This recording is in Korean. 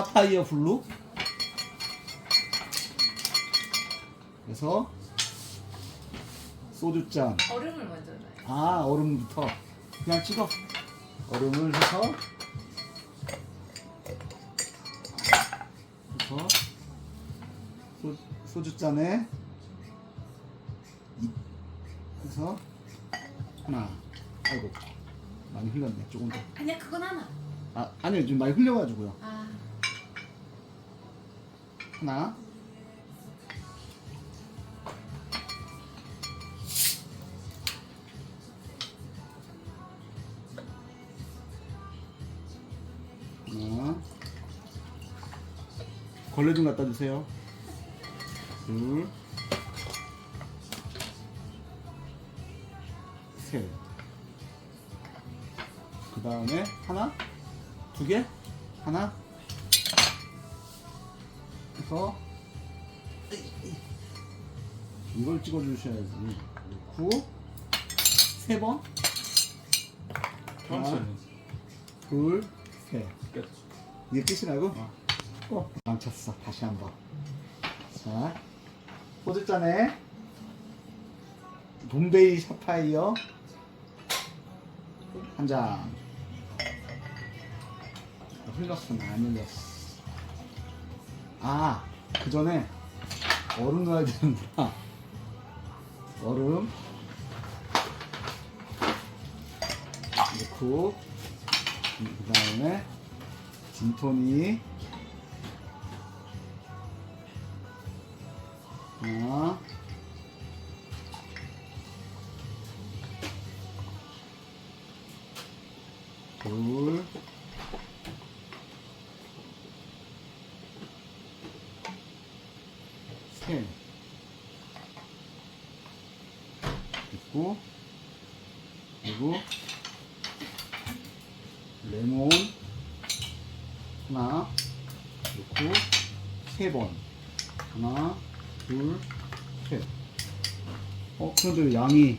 사파이어 블루. 그래서 소주잔. 얼음을 먼저 넣어요. 아 얼음부터 그냥 찍어. 얼음을 해서 해서 소, 소주잔에 이- 해서 하나. 아이고 많이 흘렸네 조금 더. 아니야 그건 하나. 아 아니요 지금 많이 흘려가지고요. 아 하나. 하나. 걸레 좀 갖다 주세요. 둘. 셋. 그 다음에 하나, 두 개, 하나, 해서 이걸 찍어 주셔야지. 넣고 세 번, 천천히. 둘, 셋. 끝. 이게 끝이라고? 어. 어, 망쳤어. 다시 한 번. 자, 호주잔에 돔베이 샤파이어 한 잔. 흘렀어, 안 흘렸어. 아, 그 전에 얼음 넣어야 되는구나. 얼음. 넣고, 그 다음에 진토닉. 하나. 둘. 셋. 있고, 그리고, 레몬, 하나, 넣고, 세 번. 하나, 둘, 셋. 어, 그런데 양이